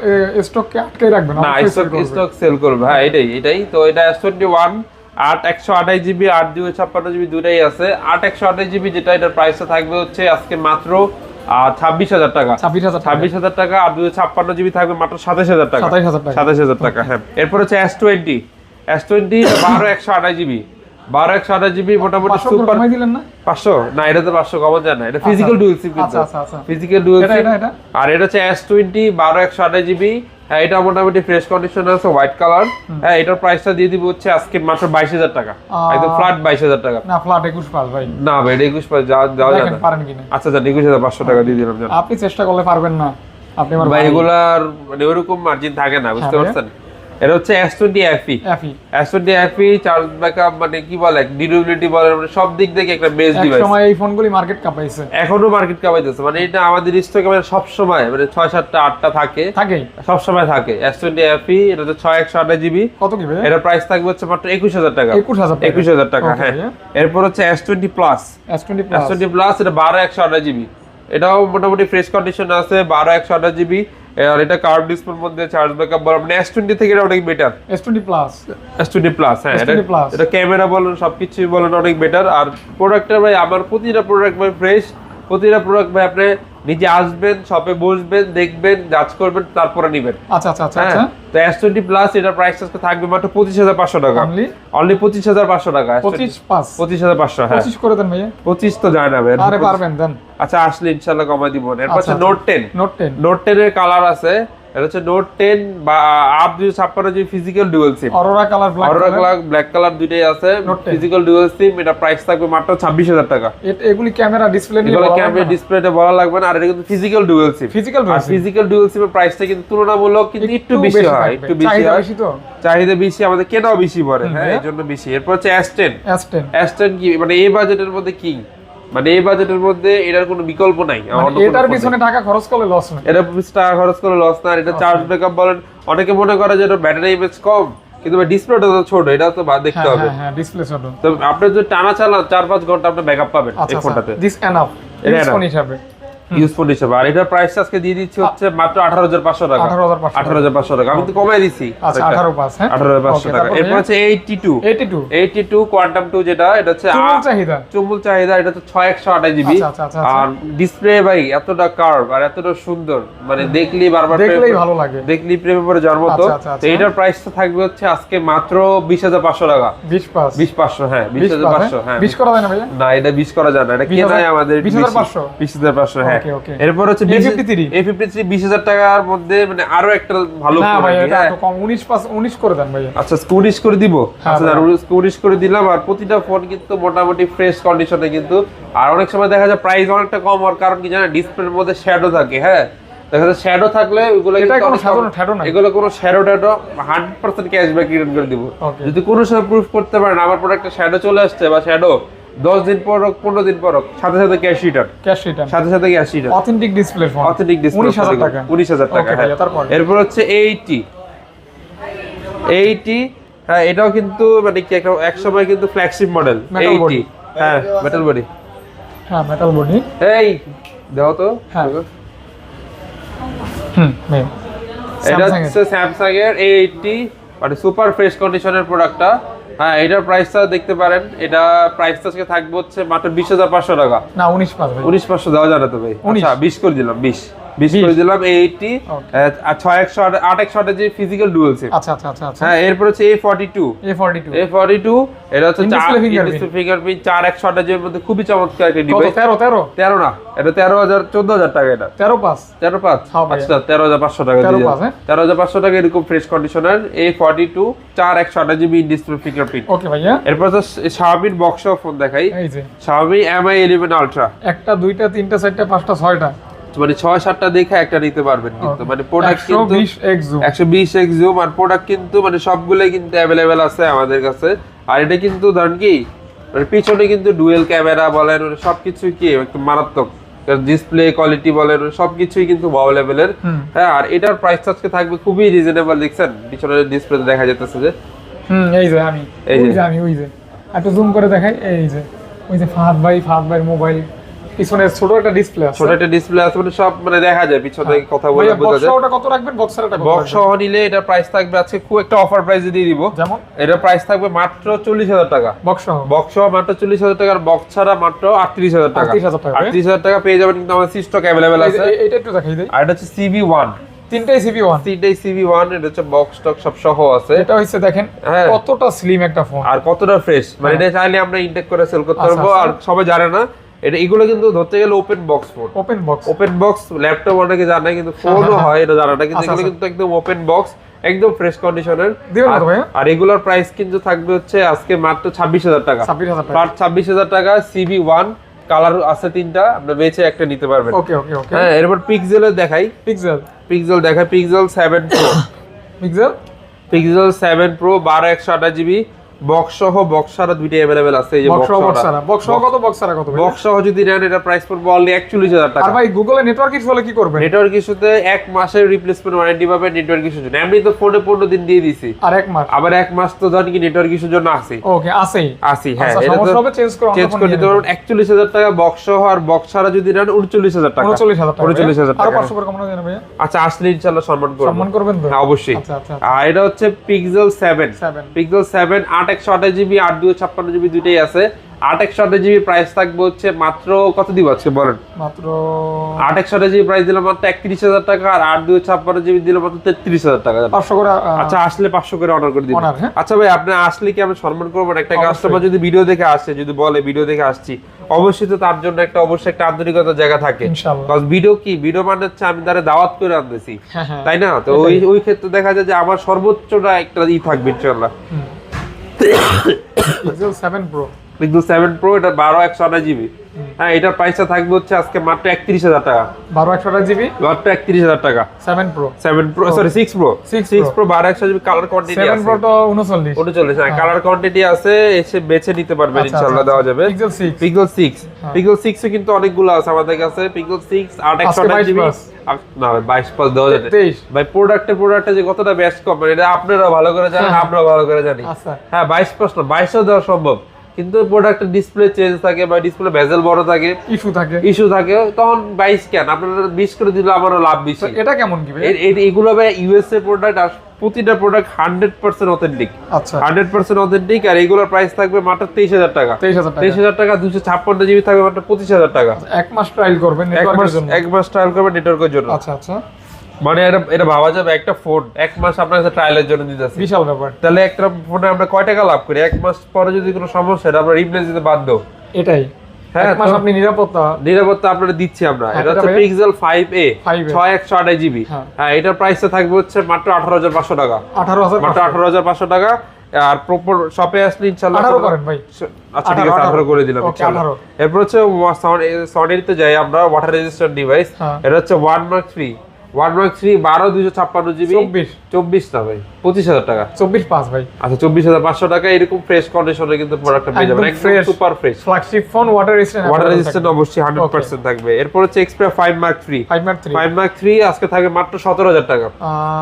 [SPEAKER 1] স্টককে আটকে রাখবে না
[SPEAKER 2] স্টক স্টক সেল করবে। হ্যাঁ এটাই এটাই। তো এটা এস টোয়েন্টি ওয়ান আট একশো আঠাশ জিবি আট দুই ছাপ্পান্ন জিবি দুটাই আছে। আট একশো আঠাশ জিবি যেটা এটার প্রাইসটা থাকবে হচ্ছে আজকে মাত্র ছাব্বিশ হাজার টাকা।
[SPEAKER 1] ছাব্বিশ হাজার
[SPEAKER 2] ছাব্বিশ হাজার টাকা আর দুই ছাপ্পান্ন জিবি থাকবে মাত্র সাতাশ হাজার টাকা।
[SPEAKER 1] সাতাইশ হাজার টাকা।
[SPEAKER 2] সাতাশ হাজার টাকা হ্যাঁ। এরপর হচ্ছে এস টোয়েন্টি এস টোয়েন্টি বারো একশো আঠাশ জিবি। বারো একশো আঠাশ জিবি মোটামুটি
[SPEAKER 1] পাঁচশো
[SPEAKER 2] সুপার
[SPEAKER 1] না?
[SPEAKER 2] পাঁচশো? না এটা তো পাঁচশো কমন যায় না। এটা ফিজিক্যাল ডুয়েল সিম
[SPEAKER 1] আচ্ছা আচ্ছা আচ্ছা।
[SPEAKER 2] ফিজিক্যাল ডুয়েল সিম
[SPEAKER 1] এটা এটা।
[SPEAKER 2] আর এটা হচ্ছে এস টোয়েন্টি বারো একশো আঠাশ জিবি। হ্যাঁ এটা মোটামুটি ফ্রেশ কন্ডিশন আছে হোয়াইট কালার হ্যাঁ এটার প্রাইসটা দিয়ে দিব হচ্ছে আজকে মাত্র বাইশ হাজার টাকা। একদম ফ্ল্যাট বাইশ হাজার টাকা।
[SPEAKER 1] না ফ্ল্যাট একুশ পাঁচ ভাই।
[SPEAKER 2] না ভাই এটা একুশ পাঁচ যাওয়া যাওয়া যায়
[SPEAKER 1] পারেন কিনা।
[SPEAKER 2] আচ্ছা আচ্ছা একুশ হাজার পাঁচশো টাকা দিয়ে দিলাম
[SPEAKER 1] আপনি চেষ্টা করলে পারবেন না। আপনি আমার
[SPEAKER 2] ভাই এগুলার মানে ওরকম মার্জিন থাকে না বুঝতে পারছেন? এটা হচ্ছে টোয়েন্টি এফি
[SPEAKER 1] এফি
[SPEAKER 2] চার্জ ব্যাকআপ মানে কি বলে ডিউরেবিলিটি বলে মানে সব দিক থেকে একটা বেস্ট ডিভাইস
[SPEAKER 1] সময় এই ফোনগুলি মার্কেট কাঁপাইছে।
[SPEAKER 2] এখনও মার্কেট কামাইতেছে মানে এটা আমাদের স্টকে মানে সব সময় মানে ছয় সাতটা আটটা থাকে।
[SPEAKER 1] থাকেই
[SPEAKER 2] সব সময় থাকে টোয়েন্টি এফি এটা হচ্ছে ছয় একশো আঠাশ জিবি।
[SPEAKER 1] কত কি
[SPEAKER 2] এটার প্রাইস থাকবে হচ্ছে মাত্র একুশ হাজার টাকা।
[SPEAKER 1] একুশ হাজার
[SPEAKER 2] একুশ হাজার টাকা
[SPEAKER 1] Okay,
[SPEAKER 2] হ্যাঁ। এরপর হচ্ছে S twenty plus
[SPEAKER 1] S twenty
[SPEAKER 2] S
[SPEAKER 1] plus
[SPEAKER 2] twenty plus এটা বারো একশো আঠাশ জিবি। এটাও মোটামুটি ফ্রেশ কন্ডিশন আছে বারো একশো আঠাশ জিবি। আর এটা কার্ভ ডিসপ্লের মধ্যে চার্জ ব্যাকআপ বল মানে এস টোয়েন্টি থেকে এটা অনেক better
[SPEAKER 1] S twenty plus
[SPEAKER 2] S twenty plus হ্যাঁ এটা এটা ক্যামেরা বলেন সবকিছুই বলেন অনেক বেটার আর প্রোডাক্টটা ভাই আমার প্রতিটা প্রোডাক্ট ভাই ফ্রেশ প্রতিটা প্রোডাক্ট ভাই আপনি নিজে আসবেন শপে বসবেন দেখবেন জাজ করবেন তারপরে নেবেন।
[SPEAKER 1] আচ্ছা আচ্ছা আচ্ছা
[SPEAKER 2] হ্যাঁ
[SPEAKER 1] আচ্ছা।
[SPEAKER 2] তো এস টোয়েন্টি প্লাস এটার প্রাইস আজকে থাকবে মাত্র পঁচিশ হাজার পাঁচশো টাকা? অনলি পঁচিশ হাজার পাঁচশো টাকা
[SPEAKER 1] পঁচিশ পাঁচ।
[SPEAKER 2] পঁচিশ হাজার পাঁচশো হ্যাঁ।
[SPEAKER 1] পঁচিশ করে দেন ভাইয়া।
[SPEAKER 2] পঁচিশ তো যায় না ভাই
[SPEAKER 1] আরে পারবেন দেন।
[SPEAKER 2] আচ্ছা আসলে ইনশাল্লাহ কমাই দিব। এরপর note ten
[SPEAKER 1] note ten
[SPEAKER 2] note ten এর কালার আছে। এটা হচ্ছে নোট টেন বা আপ দুই ছাপ্পান্ন physical dual SIM
[SPEAKER 1] aurora colour
[SPEAKER 2] aurora colour black colour দুইটাই আছে। ফিজিক্যাল ডুয়েল সিম এটা প্রাইস থাকবে মাত্র ছাব্বিশ হাজার টাকা।
[SPEAKER 1] এগুলি ক্যামেরা ডিসপ্লে
[SPEAKER 2] এগুলো ক্যামেরা ডিসপ্লেতে বলা লাগবে না আর এটা কিন্তু physical dual SIM
[SPEAKER 1] physical
[SPEAKER 2] physical dual সিমের প্রাইসটা কিন্তু তুলনামূলক কিন্তু একটু বেশি হয় একটু বেশি হয়। চাহিদা বেশি আমাদের কেনাও বেশি পড়ে হ্যাঁ। এই জন্য বেশি। এরপর হচ্ছে এস টেন
[SPEAKER 1] এস টেন
[SPEAKER 2] কি মানে এই বাজেটের মধ্যে কি মানে এই বাজেটের মধ্যে এটার কোনো বিকল্প নাই
[SPEAKER 1] মানে এটার পিছনে টাকা খরচ করলে লস না
[SPEAKER 2] এটা টাকা খরচ করে লস না এটা চার্জ ব্যাকআপ বলেন অনেকে মনে করে যে এটা ব্যাটারি ইমেজ কম কিন্তু ডিসপ্লেটা তো ছোট এটা তো বাদ দেখতে
[SPEAKER 1] হ্যাঁ
[SPEAKER 2] হবে।
[SPEAKER 1] হ্যাঁ হ্যাঁ ডিসপ্লে ছোট।
[SPEAKER 2] তো আপনি যদি টানা চালান চার পাঁচ ঘণ্টা আপনি ব্যাকআপ পাবেন এই
[SPEAKER 1] আচ্ছা
[SPEAKER 2] ফোনটাতে।
[SPEAKER 1] দিস এনাফ
[SPEAKER 2] এটা
[SPEAKER 1] হিসাবে।
[SPEAKER 2] ইউজফুল হিসেবে। আর এটার প্রাইস আজকে দিয়ে দিচ্ছি হচ্ছে মাত্র আঠারো হাজার পাঁচশো টাকা।
[SPEAKER 1] 18,500
[SPEAKER 2] আঠারো হাজার পাঁচশো টাকা। আমি তো কমাই দিচ্ছি
[SPEAKER 1] আচ্ছা আঠারো হ্যাঁ?
[SPEAKER 2] হাজার পাঁচশো টাকা। এরপর? হচ্ছে eighty two
[SPEAKER 1] eighty two
[SPEAKER 2] eighty two quantum two যেটা এটা হচ্ছে
[SPEAKER 1] চুমুল চাহিদা।
[SPEAKER 2] চুম্বুল চাহিদা এটা তো ছয় একশো আঠাশ জিবি
[SPEAKER 1] আচ্ছা, আচ্ছা।
[SPEAKER 2] আর ডিসপ্লে ভাই এতটা কার্ভ আর এতটা সুন্দর। মানে দেখলি বারবার
[SPEAKER 1] দেখলেই ভালো লাগে।
[SPEAKER 2] দেখলি প্রেমে পড়ে জন্ম তো
[SPEAKER 1] আচ্ছা, আচ্ছা,
[SPEAKER 2] তো। এটার থাকবে হচ্ছে আজকে মাত্র বিশ হাজার পাঁচশো টাকা।
[SPEAKER 1] বিশ পাঁচ।
[SPEAKER 2] বিশ পাঁচশো হ্যাঁ বিশ
[SPEAKER 1] বিশ
[SPEAKER 2] হাজার
[SPEAKER 1] পাঁচ
[SPEAKER 2] পাঁচশো হ্যাঁ।
[SPEAKER 1] বিশ করা যায় না ভাইয়া?
[SPEAKER 2] না এটা বিশ করা যায় না। এটা
[SPEAKER 1] 20,000
[SPEAKER 2] কেনাই আমাদের
[SPEAKER 1] 20,500
[SPEAKER 2] বিশ হাজার পাঁচশো হ্যাঁ।
[SPEAKER 1] Okay.
[SPEAKER 2] এরপর হচ্ছে
[SPEAKER 1] A53?
[SPEAKER 2] এ ফিফটি থ্রি বিশ হাজার টাকার মধ্যে মানে আরও একটা ভালো
[SPEAKER 1] না ভাই এটা
[SPEAKER 2] হ্যাঁ।
[SPEAKER 1] কম। করে দেন
[SPEAKER 2] আচ্ছা করে দিব?
[SPEAKER 1] হ্যাঁ,
[SPEAKER 2] আচ্ছা করে দিলাম আর প্রতিটা ফোন কিন্তু মোটামুটি ফ্রেশ কন্ডিশনে কিন্তু। আর অনেক সময় দেখা যায় প্রাইস অনেকটা কম হওয়ার কারণ কি জানেন? ডিসপ্লের মধ্যে শ্যাডো থাকে হ্যাঁ? দেখা যায় শ্যাডো থাকলে
[SPEAKER 1] কোনো shadow নাই।
[SPEAKER 2] এগুলো কোনো শ্যাডো ট্যাডো হান্ড্রেড পার্সেন্ট ক্যাশব্যাক রিটার্ন করে দিব। যদি কোনো সময় প্রুফ করতে পারেন আমার প্রোডাক্টে শ্যাডো চলে আসছে বা শ্যাডো দশ দিন পর হোক পনেরো দিন পর হোক সাথে সাথে ক্যাশ রিটার্ন
[SPEAKER 1] ক্যাশ রিটার্ন
[SPEAKER 2] সাথে সাথে cash return
[SPEAKER 1] authentic display phone
[SPEAKER 2] authentic display
[SPEAKER 1] উনিশ হাজার টাকা।
[SPEAKER 2] উনিশ হাজার টাকা হ্যাঁ।
[SPEAKER 1] তারপর?
[SPEAKER 2] এরপর হচ্ছে এইটি এইটি হ্যাঁ এটাও কিন্তু মানে কি একটা এক সময় কিন্তু ফ্ল্যাগশিপ মডেল এইটি হ্যাঁ মেটাল বডি
[SPEAKER 1] হ্যাঁ মেটাল বডি
[SPEAKER 2] এই দাও তো।
[SPEAKER 1] হ্যাঁ। হুম
[SPEAKER 2] এটা হচ্ছে স্যামসাং এর এইটি মানে সুপার ফ্রেশ কন্ডিশনের প্রোডাক্টটা হ্যাঁ এটার প্রাইসটা দেখতে পারেন। এটা প্রাইসটা আজকে থাকবে হচ্ছে মাত্র বিশ হাজার পাঁচশো টাকা।
[SPEAKER 1] না উনিশ পাঁচশো।
[SPEAKER 2] উনিশ পাঁচশো দেওয়া যাবে তো ভাই?
[SPEAKER 1] 19
[SPEAKER 2] আচ্ছা বিশ করে দিলাম বিশ। বিশ করে দিলাম এইটটি আর ছয় একশো আট- আট একশো আট যে ফিজিক্যাল ডুয়েল সিম
[SPEAKER 1] আচ্ছা আচ্ছা আচ্ছা আচ্ছা।
[SPEAKER 2] হ্যাঁ এরপর হচ্ছে A forty two
[SPEAKER 1] A forty two
[SPEAKER 2] A forty two এটা হচ্ছে
[SPEAKER 1] In
[SPEAKER 2] চার
[SPEAKER 1] display fingerprint।
[SPEAKER 2] ফিঙ্গারপ্রিন্ট চার একশো আঠাশের মধ্যে খুবই চমৎকার একটা ডিভাইস
[SPEAKER 1] তেরো তেরো?
[SPEAKER 2] তেরো না এটা তেরো হাজার চোদ্দ হাজার টাকা এটা।
[SPEAKER 1] তেরো পাঁচ।
[SPEAKER 2] তেরো পাঁচ।
[SPEAKER 1] হ্যাঁ
[SPEAKER 2] আচ্ছা তেরো হাজার পাঁচশো টাকা
[SPEAKER 1] 13
[SPEAKER 2] দিয়ে।
[SPEAKER 1] পাঁচ?
[SPEAKER 2] তেরো হাজার পাঁচশো টাকা এরকম fresh conditioner A forty two চার একশো আঠাশ জিবি ডিসপ্লে ফিঙ্গারপ্রিন্ট
[SPEAKER 1] ওকে ভাইয়া।
[SPEAKER 2] এরপর হচ্ছে শাওমির বক্স ফোন দেখাই। শাওমি এমআই ইলেভেন আলট্রা
[SPEAKER 1] একটা দুইটা তিনটা চারটা পাঁচটা ছয়টা।
[SPEAKER 2] মানে ছয় সাতটা দেখে একটা নিতে পারবেন কিন্তু। মানে প্রোডাক্ট কিন্তু একশো বিশ এক্স জুম আর প্রোডাক্ট কিন্তু মানে সবগুলোই কিন্তু অ্যাভেলেবেল আছে আমাদের কাছে। আর এটা কিন্তু ধরেন কি মানে পিছনে কিন্তু ডুয়েল ক্যামেরা বলেন মানে সবকিছু কি একটু মারাত্মক। ডিসপ্লে কোয়ালিটি বলেন মানে সবকিছুই কিন্তু ভালো লেভেলের হ্যাঁ আর এটার প্রাইস আজকে থাকবে খুবই রিজনেবল দেখছেন? পিছনের ডিসপ্লেতে দেখা যাচ্ছে যে।
[SPEAKER 1] হুম এই যে আমি
[SPEAKER 2] এই যে।
[SPEAKER 1] যে আমি ওই যে। একটু জুম করে দেখাই এই যে ওই যে ফাহাদ ভাই ফাহাদ ভাইয়ের মোবাইল পিছনে ছোট একটা ডিসপ্লে আছে।
[SPEAKER 2] ছোট একটা ডিসপ্লে আছে মানে সব মানে দেখা যায় পিছনে কথা বলে বোঝা যায়।
[SPEAKER 1] ওটা কত রাখবেন?
[SPEAKER 2] বক্স সহ নিলে এটার প্রাইস থাকবে আজকে খুব একটা অফার প্রাইসে দিয়ে দিব।
[SPEAKER 1] যেমন?
[SPEAKER 2] এটার প্রাইস থাকবে মাত্র চল্লিশ হাজার টাকা।
[SPEAKER 1] বক্স সহ।
[SPEAKER 2] বক্স সহ মাত্র চল্লিশ হাজার টাকার বক্স ছাড়া মাত্র আটত্রিশ হাজার টাকা।
[SPEAKER 1] 38,000 টাকা,
[SPEAKER 2] টাকা পেয়ে যাবেন কিন্তু আমাদের স্টক অ্যাভেলেবেল আছে।
[SPEAKER 1] এটা একটু দেখাই দেই।
[SPEAKER 2] আর এটা হচ্ছে সিবি ওয়ান
[SPEAKER 1] তিনটাই সিপি ওয়ান
[SPEAKER 2] তিনটাই সিবি ওয়ান এটা হচ্ছে বক্স স্টক সব সহ আছে।
[SPEAKER 1] এটা হচ্ছে দেখেন
[SPEAKER 2] হ্যাঁ।
[SPEAKER 1] কতটা স্লিম একটা ফোন
[SPEAKER 2] আর কতটা ফ্রেশ মানে এটা চাইলে আমরা ইনটেক করে সেল করতে
[SPEAKER 1] আচ্ছা,
[SPEAKER 2] পারব
[SPEAKER 1] আচ্ছা।
[SPEAKER 2] আর সবাই জানে না এটা এগুলো কিন্তু ধরতে গেলে open box phone
[SPEAKER 1] open box
[SPEAKER 2] open box laptop অনেকে জানে কিন্তু ফোনও হয় এটা জানা না কিন্তু
[SPEAKER 1] আচ্ছা,
[SPEAKER 2] এগুলো
[SPEAKER 1] আচ্ছা।
[SPEAKER 2] কিন্তু একদম ওপেন বক্স একদম ফ্রেশ কন্ডিশনের? আর এগুলোর প্রাইস কিন্তু থাকবে হচ্ছে আজকে মাত্র ছাব্বিশ হাজার টাকা।
[SPEAKER 1] ছাব্বিশ হাজার টাকা।
[SPEAKER 2] পার ছাব্বিশ হাজার টাকা সিবি ওয়ান কালার আছে তিনটা আপনি বেছে একটা নিতে পারবেন।
[SPEAKER 1] ওকে ওকে ওকে
[SPEAKER 2] হ্যাঁ এরপর পিক্সেলের দেখাই।
[SPEAKER 1] পিক্সেল
[SPEAKER 2] পিক্সেল দেখাই Pixel seven pro
[SPEAKER 1] Pixel
[SPEAKER 2] Pixel seven pro বারো একশো আঠাশ জিবি বক্স সহ দুইটা অ্যাভেলেবেল আছে এই যে
[SPEAKER 1] বক্স সহ বক্স
[SPEAKER 2] বক্স
[SPEAKER 1] ছাড়া বক্স সহ কত বক্স কত ভাইয়া?
[SPEAKER 2] যদি নেন এটা প্রাইস পড়বে অনলি একচল্লিশ হাজার
[SPEAKER 1] আর ভাই গুগলে নেটওয়ার্ক ইস্যু হলে কি করবেন?
[SPEAKER 2] নেটওয়ার্ক ইস্যুতে এক মাসের রিপ্লেসমেন্ট ওয়ারেন্টি পাবেন নেটওয়ার্ক ইস্যুর জন্য। এমনি তো ফোনে পনেরো দিন দিয়ে দিছি।
[SPEAKER 1] আর এক মাস?
[SPEAKER 2] আবার এক মাস তো ধরেন কি নেটওয়ার্ক ইস্যুর জন্য আছে।
[SPEAKER 1] ওকে আছেই।
[SPEAKER 2] আসি হ্যাঁ
[SPEAKER 1] আচ্ছা,
[SPEAKER 2] এটা তো
[SPEAKER 1] হবে চেঞ্জ করে
[SPEAKER 2] চেঞ্জ করে দিতে পারবেন একচল্লিশ হাজার টাকা বক্স আর বক্স ছাড়া যদি নেন উনচল্লিশ হাজার টাকা।
[SPEAKER 1] উনচল্লিশ হাজার টাকা
[SPEAKER 2] উনচল্লিশ হাজার
[SPEAKER 1] আরও
[SPEAKER 2] টাকা।
[SPEAKER 1] করে কমানো যায় না
[SPEAKER 2] আচ্ছা আসলে ইনশাল্লাহ সম্মান করব।
[SPEAKER 1] সম্মান করবেন তো?
[SPEAKER 2] হ্যাঁ অবশ্যই।
[SPEAKER 1] আচ্ছা আচ্ছা
[SPEAKER 2] আর এটা হচ্ছে Pixel seven
[SPEAKER 1] seven
[SPEAKER 2] Pixel seven আট একশো আঠাশ জিবি আট দুই ছাপ্পান্ন জিবি দুইটাই আছে। আট একশো আঠাশ জিবি প্রাইস থাকবে হচ্ছে মাত্র কত দিব আজকে বলেন?
[SPEAKER 1] মাত্র
[SPEAKER 2] আট একশো আঠাশ জিবি প্রাইস দিলাম মাত্র একত্রিশ হাজার টাকা আর আট দুই ছাপ্পান্ন জিবি দিলাম মাত্র তেত্রিশ হাজার টাকা।
[SPEAKER 1] পাঁচশো করে
[SPEAKER 2] আচ্ছা আসলে পাঁচশো করে অর্ডার করে দিবেন।
[SPEAKER 1] হ্যাঁ?
[SPEAKER 2] আচ্ছা ভাই আপনি আসলে কি আমি সম্মান করব? একটা কাস্টমার যদি ভিডিও দেখে আসে যদি বলে ভিডিও দেখে আসছি অবশ্যই তো তার জন্য একটা অবশ্যই একটা আন্তরিকতার জায়গা থাকে। ভিডিও কি? ভিডিও মানে হচ্ছে আমি তারা দাওয়াত করে আনতেছি।
[SPEAKER 1] হ্যাঁ হ্যাঁ।
[SPEAKER 2] তাই না? তো ওই ওই ক্ষেত্রে দেখা যায় যে আমার সর্বোচ্চটা একটা ই থাকবে ইনশাল্লাহ।
[SPEAKER 1] পিক্সেল সেভেন প্রো
[SPEAKER 2] কিন্তু সেভেন প্রো এটা বারো একশো আঠাশ জিবি হ্যাঁ এটার প্রাইসটা থাকবে হচ্ছে আজকে মাত্র একত্রিশ হাজার টাকা।
[SPEAKER 1] বারো একশো আঠাশ জিবি
[SPEAKER 2] মাত্র একত্রিশ হাজার টাকা।
[SPEAKER 1] Seven pro
[SPEAKER 2] seven pro sorry six pro
[SPEAKER 1] Six
[SPEAKER 2] six pro বারো একশো GB colour quantity
[SPEAKER 1] seven pro তো উনচল্লিশ।
[SPEAKER 2] উনচল্লিশ হ্যাঁ কালার কোয়ান্টিটি আছে এসে বেছে নিতে পারবেন
[SPEAKER 1] আচ্ছা,
[SPEAKER 2] ইনশাল্লাহ
[SPEAKER 1] আচ্ছা,
[SPEAKER 2] দেওয়া যাবে।
[SPEAKER 1] পিক্সেল সিক্স
[SPEAKER 2] পিক্সেল সিক্স
[SPEAKER 1] হ্যাঁ।
[SPEAKER 2] পিক্সেল সিক্স কিন্তু অনেকগুলো আছে আমাদের কাছে। পিক্সেল সিক্স আট একশো আঠাশ জিবি না বাইশ পাঁচ দেওয়া যাবে। ভাই প্রোডাক্টের প্রোডাক্টে যে কতটা কম মানে এটা আপনারা ভালো করে জানেন
[SPEAKER 1] হ্যাঁ।
[SPEAKER 2] আমরা ভালো করে জানি।
[SPEAKER 1] আচ্ছা।
[SPEAKER 2] হ্যাঁ বাইশ প্রশ্ন বাইশও দেওয়া সম্ভব। কিন্তু প্রোডাক্টের ডিসপ্লে চেঞ্জ থাকে বা ডিসপ্লে ভেজেল বড় থাকে
[SPEAKER 1] ইস্যু থাকে।
[SPEAKER 2] ইস্যু থাকে তখন বাইশ কেন? আপনারা বিশ করে দিলে আমারও লাভ বেশি।
[SPEAKER 1] এটা কেমন কি
[SPEAKER 2] এগুলো ভাই ইউএসএ প্রোডাক্ট আর প্রতিটা প্রোডাক্ট হান্ড্রেড পার্সেন্ট অথেন্টিক
[SPEAKER 1] আচ্ছা।
[SPEAKER 2] হান্ড্রেড পার্সেন্ট অথেন্টিক আর এগুলোর প্রাইস থাকবে মাত্র তেইশ হাজার টাকা।
[SPEAKER 1] তেইশ হাজার টাকা।
[SPEAKER 2] তেইশ হাজার টাকা দুশো ছাপ্পান্ন জিবি থাকবে মাত্র পঁচিশ হাজার টাকা।
[SPEAKER 1] এক মাস ট্রায়াল করবেন
[SPEAKER 2] এক মাস এক মাস ট্রায়াল করবে নেটওয়ার্কের জন্য।
[SPEAKER 1] আচ্ছা আচ্ছা।
[SPEAKER 2] মানে এটা এটা ভাবা যাবে একটা ফোন এক মাস আপনার কাছে ট্রায়ালের জন্য দিতে আছে
[SPEAKER 1] বিশাল ব্যাপার।
[SPEAKER 2] তাহলে একটা ফোনে আমরা কয় টাকা লাভ করি? এক মাস পরে যদি কোনো সমস্যা এটা আমরা রিপ্লেস দিতে বাধ্য।
[SPEAKER 1] এটাই।
[SPEAKER 2] হ্যাঁ
[SPEAKER 1] এক মাস আপনি নিরাপত্তা
[SPEAKER 2] নিরাপত্তা আপনারা দিচ্ছি আমরা।
[SPEAKER 1] হ্যাঁ,
[SPEAKER 2] এটা হচ্ছে পিক্সেল
[SPEAKER 1] 5a
[SPEAKER 2] 6128 জিবি
[SPEAKER 1] হ্যাঁ।
[SPEAKER 2] এটার প্রাইসটা থাকবে হচ্ছে মাত্র 18500 টাকা।
[SPEAKER 1] 18000
[SPEAKER 2] মাত্র 18500 টাকা। আর প্রপার শপে আসলে
[SPEAKER 1] ইনশাআল্লাহ
[SPEAKER 2] 18
[SPEAKER 1] করেন ভাই।
[SPEAKER 2] আচ্ছা ঠিক আছে
[SPEAKER 1] 18
[SPEAKER 2] করে দিলাম এরপর হচ্ছে সনির তো যাই আমরা ওয়াটার রেজিস্ট্যান্ট ডিভাইস এটা হচ্ছে 1 মার্ক 3 ওয়ার্ডবয় থ্রি
[SPEAKER 1] চব্বিশ।
[SPEAKER 2] না ভাই পঁচিশ হাজার টাকা। আচ্ছা, এরকম ফ্রেশ কন্ডিশনে কিন্তু সতেরো হাজার টাকা।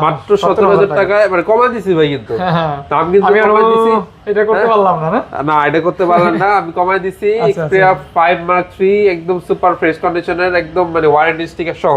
[SPEAKER 2] মাত্র সতেরো হাজার টাকা। মানে কমা দিছি ভাই কিন্তু। দাম কিন্তু
[SPEAKER 1] এটা
[SPEAKER 2] হ্যাঁ।
[SPEAKER 1] না
[SPEAKER 2] এটা করতে পারলাম না আমি কমাই দিছি। এক্সপ্রিয়া ফাইভ মার্ক থ্রি একদম সুপার ফ্রেশ কন্ডিশনের একদম মানে ওয়ারেন্টি সহ।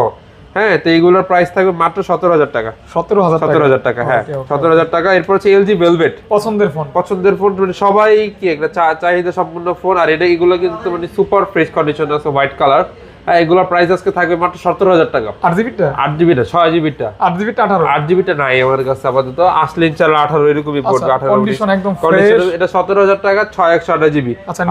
[SPEAKER 2] হ্যাঁ তো এইগুলোর প্রাইস থাকবে মাত্র সতেরো হাজার টাকা।
[SPEAKER 1] সতেরো হাজার
[SPEAKER 2] সতেরো হাজার টাকা হ্যাঁ সতেরো হাজার টাকা। এরপর হচ্ছে এলজি ভেলভেট
[SPEAKER 1] পছন্দের ফোন
[SPEAKER 2] পছন্দের ফোন মানে সবাই কি একটা চাহিদা সম্পূর্ণ ফোন আর এটা এগুলো কিন্তু মানে সুপার ফ্রেশ কন্ডিশন আছে হোয়াইট কালার হ্যাঁ এগুলোর প্রাইস আজকে থাকবে মাত্র সতেরো হাজার টাকা।
[SPEAKER 1] আট জিবিটা
[SPEAKER 2] আট জিবিটা ছয় জিবিটা
[SPEAKER 1] আট জিবিটা আঠারো?
[SPEAKER 2] আট জিবিটা নাই আমার কাছে আপাতত। আসলে ইনশাল্লাহ আঠারো এরকমই পড়বে
[SPEAKER 1] আচ্ছা,
[SPEAKER 2] আঠারো
[SPEAKER 1] একদম
[SPEAKER 2] এটা সতেরো হাজার টাকা ছয় একশো আঠাশ জিবি।
[SPEAKER 1] আচ্ছা।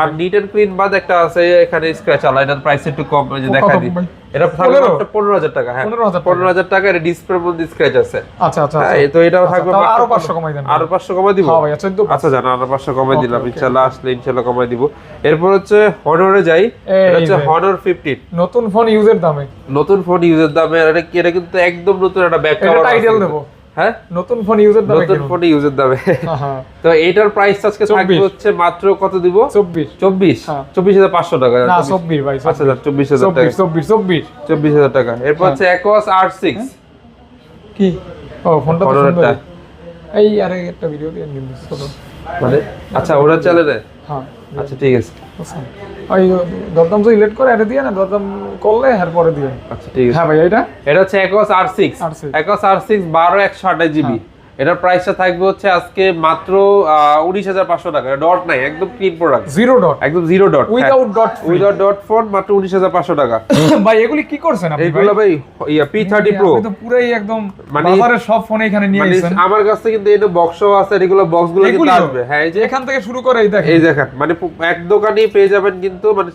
[SPEAKER 2] আর নিট এন্ড ক্লিন বাদ একটা আছে এখানে স্ক্র্যাচ আলা এটার প্রাইস একটু কম দেখা দিই? এটা থাকবে
[SPEAKER 1] পনেরো?
[SPEAKER 2] হাজার টাকা হ্যাঁ। পনেরো হাজার টাকা। এটা ডিসপ্লের মধ্যে স্ক্র্যাচ আছে।
[SPEAKER 1] আচ্ছা আচ্ছা
[SPEAKER 2] হ্যাঁ
[SPEAKER 1] আচ্ছা।
[SPEAKER 2] এই তো এটাও থাকবে
[SPEAKER 1] আরও 500 কমাই দেন।
[SPEAKER 2] আরও পাঁচশো কমাই দিব?
[SPEAKER 1] হ্যাঁ ভাইয়া, 14
[SPEAKER 2] আচ্ছা জানা আরও পাঁচশো কমাই দিলাম ইনশাল্লাহ আসলে ইনশাল্লাহ কমাই দিব। এরপর হচ্ছে হনরে যাই।
[SPEAKER 1] এই
[SPEAKER 2] এটা হচ্ছে
[SPEAKER 1] যে।
[SPEAKER 2] হনর ফিফটিন
[SPEAKER 1] নতুন ফোন ইউজের দামে।
[SPEAKER 2] নতুন ফোন ইউজের দামে এটা কি- এটা কিন্তু একদম নতুন একটা ব্যাক
[SPEAKER 1] এটা
[SPEAKER 2] কভার
[SPEAKER 1] টাইটেল দেবো।
[SPEAKER 2] হ্যাঁ?
[SPEAKER 1] নতুন ফোন ইউজের দামে
[SPEAKER 2] নতুন ফোন ইউজের দামে।
[SPEAKER 1] হ্যাঁ, হ্যাঁ
[SPEAKER 2] তো এটার প্রাইস আজকে থাকবে হচ্ছে মাত্র কত দিব?
[SPEAKER 1] চব্বিশ।
[SPEAKER 2] চব্বিশ।
[SPEAKER 1] হ্যাঁ।
[SPEAKER 2] চব্বিশ হাজার পাঁচশো টাকা।
[SPEAKER 1] না চব্বিশ ভাই
[SPEAKER 2] আচ্ছা চব্বিশ। হাজার টাকা।
[SPEAKER 1] চব্বিশ চব্বিশ চব্বিশ।
[SPEAKER 2] চব্বিশ হাজার টাকা। এরপর
[SPEAKER 1] হ্যাঁ।
[SPEAKER 2] হচ্ছে একোয়াস আর সিক্স
[SPEAKER 1] কি? ও ফোনটা তো সুন্দর এই আরে একটা ভিডিও দিয়ে
[SPEAKER 2] মানে? আচ্ছা ওরা চলে না
[SPEAKER 1] হ্যাঁ।
[SPEAKER 2] আচ্ছা ঠিক আছে।
[SPEAKER 1] বুঝছেন? ওই দরদাম তো ইলেক্ট করে এটা দিয়ে না দরদাম করলে হ্যাঁ পরে দিয়ে।
[SPEAKER 2] আচ্ছা ঠিক আছে।
[SPEAKER 1] হ্যাঁ ভাই এটা?
[SPEAKER 2] এটা হচ্ছে X R six
[SPEAKER 1] R6
[SPEAKER 2] Aquos R six বারো একশো আঠাশ জিবি এটার প্রাইসটা থাকবে হচ্ছে আজকে মাত্র উনিশ হাজার পাঁচশো টাকা। ডট নাই একদম ক্লিন প্রোডাক্ট
[SPEAKER 1] জিরো ডট
[SPEAKER 2] একদম zero dot
[SPEAKER 1] without dot
[SPEAKER 2] without dot phone মাত্র উনিশ হাজার পাঁচশো টাকা।
[SPEAKER 1] ভাই এগুলি কি করছেন আপনি ভাই?
[SPEAKER 2] ভাই ইয়া পি থার্টি প্রো
[SPEAKER 1] পুরাই একদম
[SPEAKER 2] মানে-
[SPEAKER 1] বাজারের সব ফোন এখানে নিয়ে
[SPEAKER 2] মানে
[SPEAKER 1] আসছেন।
[SPEAKER 2] আমার কাছে কিন্তু এই বক্সও আছে এগুলো বক্সগুলো কিন্তু? আসবে। হ্যাঁ এই যে
[SPEAKER 1] এখান থেকে শুরু করে এই দেখেন।
[SPEAKER 2] এই দেখেন মানে এক দোকানেই পেয়ে যাবেন কিন্তু মানে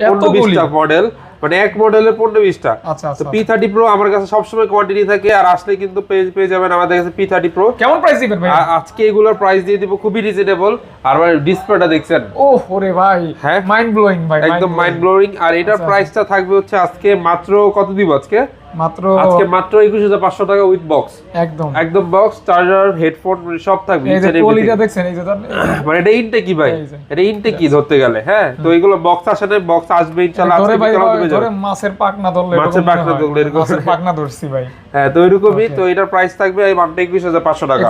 [SPEAKER 2] পনেরো? বিশটা মডেল মানে এক মডেলের পনেরো বিশটা।
[SPEAKER 1] আচ্ছা আচ্ছা
[SPEAKER 2] পি থার্টি প্রো আমার কাছে সবসময় কোয়ান্টিটি থাকে আর আসলে কিন্তু পেয়ে পেয়ে যাবেন আমাদের কাছে পি থার্টি প্রো
[SPEAKER 1] কেমন প্রাইস দিবেন ভাই
[SPEAKER 2] আজকে এগুলোর প্রাইস দিয়ে দিব খুবই রিজনেবল আর মানে ডিসপ্লেটা দেখছেন?
[SPEAKER 1] ও ওরে ভাই
[SPEAKER 2] হ্যাঁ?
[SPEAKER 1] মাইন্ড ব্লোয়িং ভাই
[SPEAKER 2] একদম মাইন্ড ব্লোয়িং আর এটার
[SPEAKER 1] প্রাইস
[SPEAKER 2] প্রাইসটা থাকবে হচ্ছে আজকে মাত্র কত দিব আজকে?
[SPEAKER 1] মাত্র
[SPEAKER 2] আজকে মাত্র একুশ হাজার পাঁচশো টাকা উইথ বক্স
[SPEAKER 1] একদম।
[SPEAKER 2] একদম বক্স চার্জার হেডফোন সব থাকবে
[SPEAKER 1] এই যে কোয়ালিটিটা দেখছেন এই যে
[SPEAKER 2] মানে এটা ইনটে কি ভাই? এটা ইনটে কি ধরতে গেলে হ্যাঁ? তো এগুলো বক্স আসে না বক্স আসবে ইনশাআল্লাহ আজকে
[SPEAKER 1] ধরে। মাছের পাকনা ধরলে
[SPEAKER 2] মাছের
[SPEAKER 1] হয়।
[SPEAKER 2] ধরলে এরকম।
[SPEAKER 1] মাছের পাকনা ধরছি ভাই।
[SPEAKER 2] হ্যাঁ তো এরকমই তো এটার প্রাইস থাকবে এই মাত্র একুশ হাজার পাঁচশো টাকা।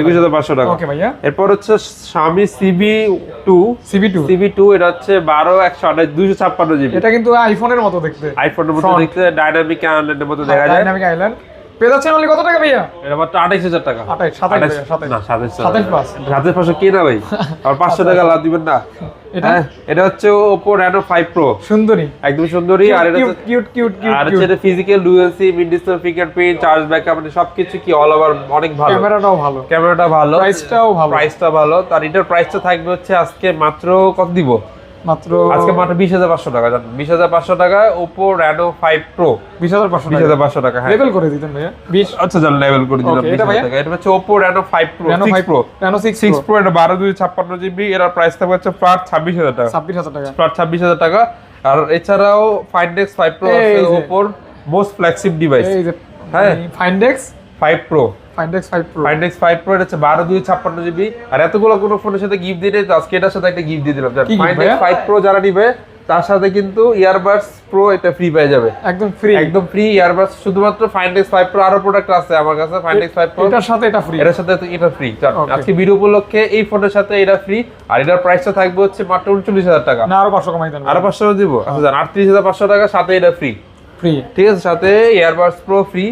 [SPEAKER 2] একুশ হাজার পাঁচশো টাকা।
[SPEAKER 1] ওকে ভাইয়া।
[SPEAKER 2] এরপর হচ্ছে স্বামী CB two
[SPEAKER 1] CB two
[SPEAKER 2] CB two এটা হচ্ছে বারো একশো আঠাশ দুইশো ছাপ্পান্ন জিবি
[SPEAKER 1] এটা কিন্তু আইফোনের মতো দেখতে।
[SPEAKER 2] আইফোনের মতো। দেখতে ডাইনামিক মতো দেখা যায়।
[SPEAKER 1] ডাইনামিক আইল্যান্ড পেয়ে যাচ্ছেন কত টাকা ভাইয়া?
[SPEAKER 2] এটা মাত্র আঠাইশ হাজার টাকা।
[SPEAKER 1] 28, 27 27
[SPEAKER 2] না সাতাইশ
[SPEAKER 1] সাতাইশ পাঁচ।
[SPEAKER 2] সাতাইশ পাঁচশো কে না ভাই? আর পাঁচশো টাকা লাভ দিবেন না।
[SPEAKER 1] এটা?
[SPEAKER 2] হ্যাঁ এটা হচ্ছে ওপো রেনো ফাইভ প্রো
[SPEAKER 1] সুন্দরী।
[SPEAKER 2] একদম সুন্দরী আর এটা
[SPEAKER 1] কিউট কিউট কিউট
[SPEAKER 2] আর এটা physical dual SIM in display fingerprint charge backup মানে সবকিছু কি অল ওভার অনেক ভালো।
[SPEAKER 1] ক্যামেরাটাও ভালো।
[SPEAKER 2] ক্যামেরাটা ভালো।
[SPEAKER 1] প্রাইসটাও ভালো।
[SPEAKER 2] প্রাইসটা ভালো। তার এটার প্রাইসটা থাকবে হচ্ছে আজকে মাত্র কত দিব?
[SPEAKER 1] মাত্র
[SPEAKER 2] আজকে মাত্র বিশ হাজার পাঁচশো টাকা। বিশ হাজার পাঁচশো টাকা ওপো রেনো ফাইভ প্রো
[SPEAKER 1] বিশ হাজার পাঁচশো
[SPEAKER 2] বিশ হাজার পাঁচশো টাকা
[SPEAKER 1] লেভেল করে দিতেন ভাইয়া। বিশ
[SPEAKER 2] আচ্ছা লেভেল করে দিলাম বিশ হাজার টাকা। এটা হচ্ছে Oppo Reno five pro six pro
[SPEAKER 1] six
[SPEAKER 2] six pro এটা বারো দুই ছাপ্পান্ন জিবি এর প্রাইস থাকবে হচ্ছে ফ্ল্যাট ছাব্বিশ হাজার টাকা।
[SPEAKER 1] ছাব্বিশ হাজার টাকা।
[SPEAKER 2] ফ্ল্যাট ছাব্বিশ হাজার টাকা। আর এছাড়াও ফাইন্ডেক্স ফাইভ প্রো আছে ওপোর মোস্ট ফ্লেক্সিভ ডিভাইস হ্যাঁ।
[SPEAKER 1] Find X
[SPEAKER 2] five pro
[SPEAKER 1] Find X five pro
[SPEAKER 2] Find X five pro এটা হচ্ছে বারো দুই ছাপ্পান্ন জিবি আর এতগুলো কোনো ফোনের সাথে গিফট দিয়ে আজকে এটার সাথে একটা গিফট দিয়ে দিলাম। ফাইন্ডেক্স? ফাইভ প্রো যারা নিবে তার সাথে কিন্তু ইয়ারবাডস প্রো এটা ফ্রি পেয়ে যাবে।
[SPEAKER 1] একদম ফ্রি
[SPEAKER 2] একদম ফ্রি ইয়ারবাডস শুধুমাত্র ফাইন্ডেক্স ফাইভ প্রো আরও প্রোডাক্ট আছে আমার কাছে ফাইন্ডেক্স ফাইভ প্রো
[SPEAKER 1] এটার সাথে এটা ফ্রি
[SPEAKER 2] এটার সাথে এটা ফ্রি. আজকে ভিডিও উপলক্ষে এই ফোনের সাথে এটা ফ্রি আর এটার প্রাইসটা থাকবে হচ্ছে মাত্র উনচল্লিশ হাজার টাকা।
[SPEAKER 1] না আরও পাঁচশো কমাই দেন
[SPEAKER 2] আরও পাঁচশো দিব? আচ্ছা জান আটত্রিশ হাজার পাঁচশো টাকা সাথে এটা ফ্রি
[SPEAKER 1] ফ্রি
[SPEAKER 2] ঠিক আছে সাথে ইয়ারবাডস প্রো ফ্রি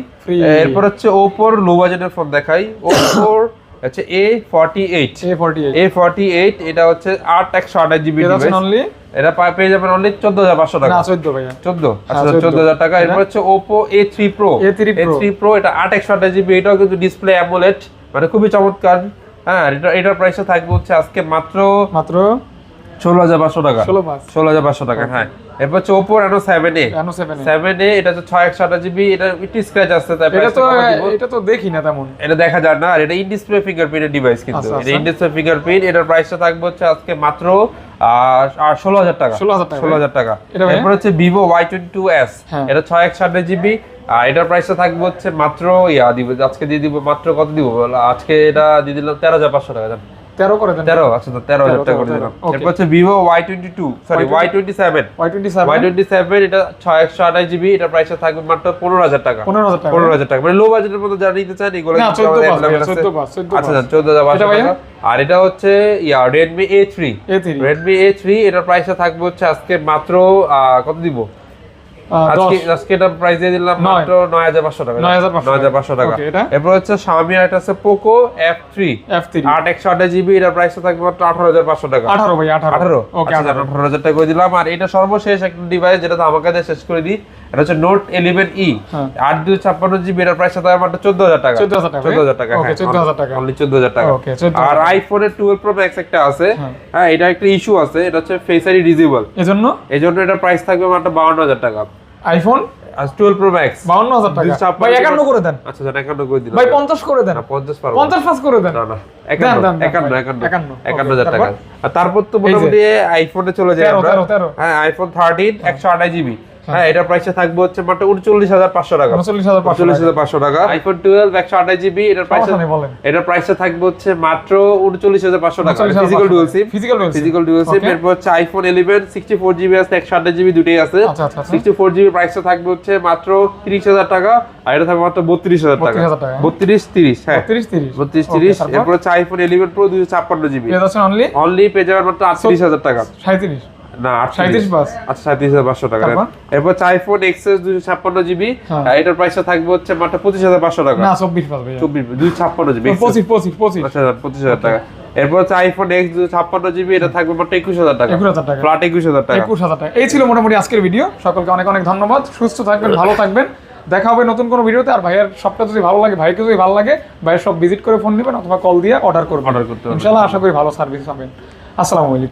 [SPEAKER 2] এরপর হচ্ছে ওপোর লো বাজেটের ফোন দেখাই। ওপোর হচ্ছে A forty eight
[SPEAKER 1] A forty eight
[SPEAKER 2] এটা হচ্ছে আট একশো আঠাশ জিবি
[SPEAKER 1] অনলি
[SPEAKER 2] এটা পেয়ে যাবেন অনলি চোদ্দ হাজার পাঁচশো টাকা।
[SPEAKER 1] চোদ্দ ভাইয়া।
[SPEAKER 2] চোদ্দ? আচ্ছা
[SPEAKER 1] হ্যাঁ, 14
[SPEAKER 2] চোদ্দ। হাজার টাকা। এরপর হচ্ছে Oppo A three pro
[SPEAKER 1] A3
[SPEAKER 2] A three pro এটা আট একশো আঠাশ জিবি এটাও কিন্তু ডিসপ্লে অ্যামোলেট মানে খুবই চমৎকার। হ্যাঁ এটা এটার প্রাইসটা থাকবে হচ্ছে আজকে মাত্র
[SPEAKER 1] মাত্র
[SPEAKER 2] ষোলো হাজার পাঁচশো টাকা।
[SPEAKER 1] ষোলো
[SPEAKER 2] হাজার পাঁচশো টাকা হ্যাঁ। এরপর হচ্ছে Oppo Reno seven A
[SPEAKER 1] seven
[SPEAKER 2] seven A এটা হচ্ছে ছয় একশো আঠাশ জিবি এটা একটু স্ক্র্যাচ আসছে তাই
[SPEAKER 1] এটা তো
[SPEAKER 2] টা কমায় দিব।
[SPEAKER 1] এটা তো দেখি না তেমন।
[SPEAKER 2] এটা দেখা যায় না আর এটা ইন ডিসপ্লে ফিঙ্গারপ্রিন্টের ডিভাইস কিন্তু। এটা। ইন ডিসপ্লে ফিঙ্গারপ্রিন্ট এটার প্রাইসটা থাকবে হচ্ছে আজকে মাত্র আর ষোলো হাজার টাকা।
[SPEAKER 1] 16,000 টাকা।
[SPEAKER 2] ষোলো হাজার টাকা। এরপর হচ্ছে Vivo Y twenty two S. এটা ছয় একশো আঠাশ জিবি আর এটার প্রাইসটা থাকবে হচ্ছে মাত্র ইয়া দিব আজকে দিয়ে দিব মাত্র কত দিব? বলো? আজকে এটা দিয়ে দিলাম তেরো হাজার পাঁচশো টাকা জান
[SPEAKER 1] তেরো করে দেন।
[SPEAKER 2] তেরো আচ্ছা টাকা করে
[SPEAKER 1] 13,
[SPEAKER 2] দিলাম। এরপর হচ্ছে twenty two sorry Y twenty seven
[SPEAKER 1] Y twenty
[SPEAKER 2] Y
[SPEAKER 1] seven
[SPEAKER 2] twenty seven এটা জিবি এটার প্রাইসটা থাকবে মাত্র পনেরো হাজার টাকা।
[SPEAKER 1] পনেরো হাজার টাকা।
[SPEAKER 2] পনেরো হাজার টাকা। মানে লো বাজেটের মধ্যে যারা নিতে চান এগুলো
[SPEAKER 1] না, 14
[SPEAKER 2] আমাদের
[SPEAKER 1] পাঁচ ভাইয়া,
[SPEAKER 2] available আছে।
[SPEAKER 1] 14 পাঁচ, 14
[SPEAKER 2] আচ্ছা
[SPEAKER 1] এটা?
[SPEAKER 2] টাকা। আর এটা হচ্ছে ইয়া থ্রি রেডমি এ থ্রি এটার প্রাইসটা থাকবে হচ্ছে আজকে মাত্র কত দিব? আজকে আজকে এটা প্রাইস দিয়ে দিলাম মাত্র 9500 টাকা।
[SPEAKER 1] 9500
[SPEAKER 2] 9500 টাকা। এরপর হচ্ছে Xiaomi একটা আছে Poco F3
[SPEAKER 1] এফ
[SPEAKER 2] 8 জিবি এটার প্রাইসটা থাকবে মাত্র 18500 টাকা।
[SPEAKER 1] আঠারো ভাই আঠারো।
[SPEAKER 2] 18
[SPEAKER 1] ওকে
[SPEAKER 2] আচ্ছা টাকা করে দিলাম। আর এটা সর্বশেষ একটা ডিভাইস যেটা তো আমাকে শেষ করে দিই এটা হচ্ছে
[SPEAKER 1] হ্যাঁ।
[SPEAKER 2] দুই ছাপ্পান্ন জিবি এটার প্রাইস থাকবে মাত্র চোদ্দ হাজার টাকা।
[SPEAKER 1] 14,000 টাকা,
[SPEAKER 2] চোদ্দ হাজার টাকা
[SPEAKER 1] Okay, 14,000 টাকা।
[SPEAKER 2] অনলি চোদ্দ হাজার টাকা।
[SPEAKER 1] Okay, 14,000
[SPEAKER 2] আর
[SPEAKER 1] টাকা।
[SPEAKER 2] আইফোনের টুয়েলভ প্রো ম্যাক্স একটা আছে।
[SPEAKER 1] হ্যাঁ।
[SPEAKER 2] হ্যাঁ এটা একটা ইস্যু আছে এটা হচ্ছে ফেস আইডি ডিজেবল
[SPEAKER 1] এজন্য?
[SPEAKER 2] এই জন্য এটার প্রাইস থাকবে মাত্র বাউন্ন হাজার টাকা।
[SPEAKER 1] আইফোন
[SPEAKER 2] আর টুয়েলভ প্রো ম্যাক্স
[SPEAKER 1] বাউন্ন হাজার টাকা ভাই একান্ন করে দেন।
[SPEAKER 2] আচ্ছা স্যার একান্ন করে দিলাম।
[SPEAKER 1] ভাই পঞ্চাশ করে দেন।
[SPEAKER 2] না পঞ্চাশ পারব
[SPEAKER 1] 50 পাস করে দেন।
[SPEAKER 2] না না একান্ন
[SPEAKER 1] দেন, দেন,
[SPEAKER 2] একান্ন
[SPEAKER 1] ভাই।
[SPEAKER 2] একান্ন।
[SPEAKER 1] একান্ন।
[SPEAKER 2] একান্ন
[SPEAKER 1] Okay,
[SPEAKER 2] হাজার টাকা। আর তারপর তো। মোটামুটি আইফোনে চলে যায় আমরা। হ্যাঁ আইফোন থার্টিন একশো আঠাশ জিবি হ্যাঁ এটার প্রাইসটা থাকবে হচ্ছে মাত্র উনচল্লিশ হাজার পাঁচশো টাকা।
[SPEAKER 1] উনচল্লিশ হাজার পাঁচশো
[SPEAKER 2] উনচল্লিশ হাজার পাঁচশো টাকা। আইফোন টুয়েলভ একশো আঠাশ জিবি এটার প্রাইস। এটার প্রাইসটা থাকবে হচ্ছে মাত্র উনচল্লিশ হাজার পাঁচশো টাকা। Physical dual SIM physical dual SIM এরপর হচ্ছে iPhone eleven sixty four GB আছে একশো আঠাশ জিবি দুটোই আছে।
[SPEAKER 1] আচ্ছা, আচ্ছা, আচ্ছা।
[SPEAKER 2] সিক্সটি ফোর জিবি প্রাইসটা থাকবে হচ্ছে মাত্র তিরিশ হাজার টাকা আর এটা থাকবে মাত্র বত্রিশ হাজার টাকা। বত্রিশ তিরিশ হ্যাঁ।
[SPEAKER 1] তিরিশ তিরিশ।
[SPEAKER 2] বত্রিশ তিরিশ। এরপর হচ্ছে আইফোন ইলেভেন প্রো দুশো ছাপ্পান্ন জিবি
[SPEAKER 1] অনলি
[SPEAKER 2] অনলি পেয়ে যাবেন মাত্র আটত্রিশ হাজার টাকা।
[SPEAKER 1] সাঁত্রিশ
[SPEAKER 2] না
[SPEAKER 1] 37 বাস।
[SPEAKER 2] আচ্ছা সাঁত্রিশ হাজার পাঁচশো টাকা। এরপর আইফোন এক্সএস দুশো ছাপ্পান্ন জিবি।
[SPEAKER 1] হ্যাঁ।
[SPEAKER 2] এটার প্রাইসটা থাকবে হচ্ছে মাত্র পঁচিশ হাজার পাঁচশো টাকা।
[SPEAKER 1] না চব্বিশ
[SPEAKER 2] চব্বিশ দুশো ছাপ্পান্ন জিবি।
[SPEAKER 1] পঁচিশ পঁচিশ পঁচিশ।
[SPEAKER 2] আচ্ছা পঁচিশ হাজার টাকা। এরপর হচ্ছে আইফোন এক্স দুশো ছাপ্পান্ন জিবি এটা থাকবে মাত্র একুশ হাজার টাকা।
[SPEAKER 1] 21,000 টাকা।
[SPEAKER 2] ফ্ল্যাট একুশ হাজার টাকা।
[SPEAKER 1] একুশ হাজার টাকা। এই ছিল মোটামুটি আজকের ভিডিও সকলকে অনেক অনেক ধন্যবাদ। সুস্থ থাকবেন ভালো থাকবেন। দেখা হবে নতুন কোনো ভিডিওতে আর ভাইয়ের সবটা যদি ভালো লাগে ভাইকে যদি ভালো লাগে ভাইয়ের সব ভিজিট করে ফোন নেবেন অথবা কল দিয়ে অর্ডার করবেন।
[SPEAKER 2] Order করতে হবে।
[SPEAKER 1] ইনশাল্লাহ আশা করি ভালো সার্ভিস পাবেন। আসসালামু আলাইকুম।